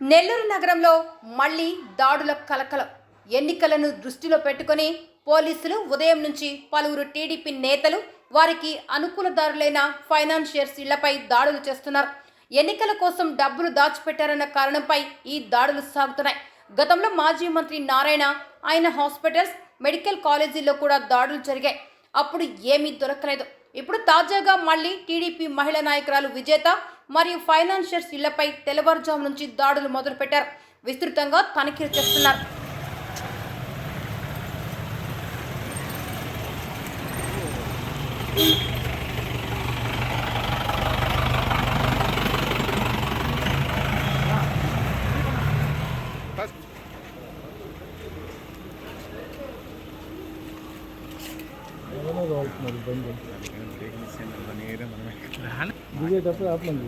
నెల్లూరు నగరంలో మళ్ళీ దాడుల కలకలం. ఎన్నికలను దృష్టిలో పెట్టుకొని పోలీసులు ఉదయం నుంచి పలువురు టీడీపీ నేతలు వారికి అనుకూలదారులైన ఫైనాన్షియర్స్ ఇళ్ళపై దాడులు చేస్తున్నారు. ఎన్నికల కోసం డబ్బులు దాచిపెట్టారన్న కారణంపై ఈ దాడులు సాగుతున్నాయి. గతంలో మాజీ మంత్రి నారాయణ ఆయన హాస్పిటల్స్ మెడికల్ కాలేజీల్లో కూడా దాడులు జరిగాయి. అప్పుడు ఏమీ దొరకలేదు. ఇప్పుడు తాజాగా మళ్ళీ టీడీపీ మహిళా నాయకురాలు విజేత మరియు ఫైనాన్షియర్స్ ఇళ్ళపై తెల్లవారుజాము నుంచి దాడులు మొదలుపెట్టారు. విస్తృతంగా తనిఖీలు చేస్తున్నారు. మరి ఇబ్బంది దిగేటప్పుడు ఆపమంది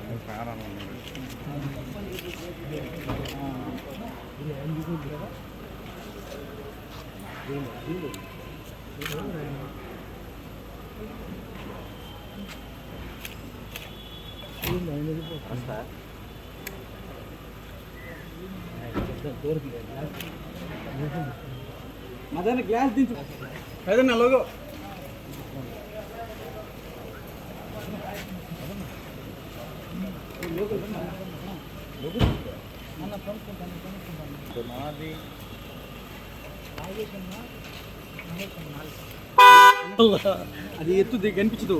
మదన గ్లాస్ దించు. ఏదన్నా లోగో అది ఎత్తు కనిపించదు.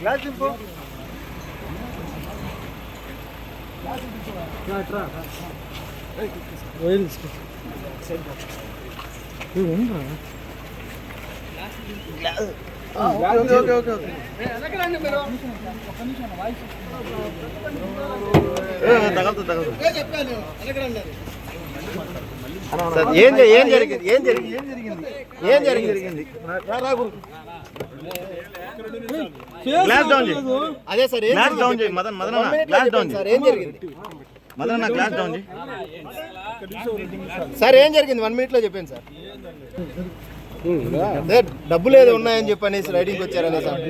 గ్లాస్ దింపు. వైర్ తీసుకో సార్ ఏం ఏం జరిగింది ఏం జరిగింది ఏం జరిగింది ఏం జరిగింది గ్లాస్ డౌన్ చేయి అదే సార్ గ్లాస్ డౌన్ చేయి Madan Madan glass down sir ఏం జరిగింది మదన్ అన్న, గ్లాస్ డౌన్ చేయి సార్ ఏం జరిగింది వన్ మినిట్లో చెప్పాను సార్ డబ్బులు ఏదో ఉన్నాయని చెప్పి అనేసి రైడింగ్ వచ్చారనే సార్?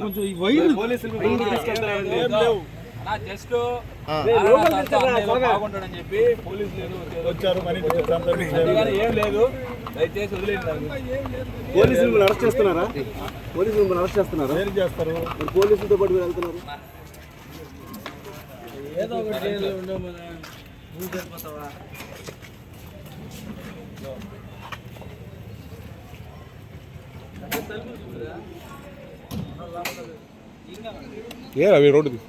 కొంచెం ఈ వైర్ నా జస్ట్ ఆ. బాగుంటాడని చెప్పి పోలీసులు వచ్చారు. కానీ ఏం లేదు. దయచేసి వదిలేదు నాకు పోలీసులు మిమ్మల్ని అరెస్ట్ చేస్తున్నారా? పోలీసులు మిమ్మల్ని అరెస్ట్ చేస్తున్నారా? ఏం చేస్తారు? పోలీసులతో పాటు మీరు వెళ్తున్నారు? ఏదో ఒకటి ఉండవు ஏ ரவி ரோடுக்கு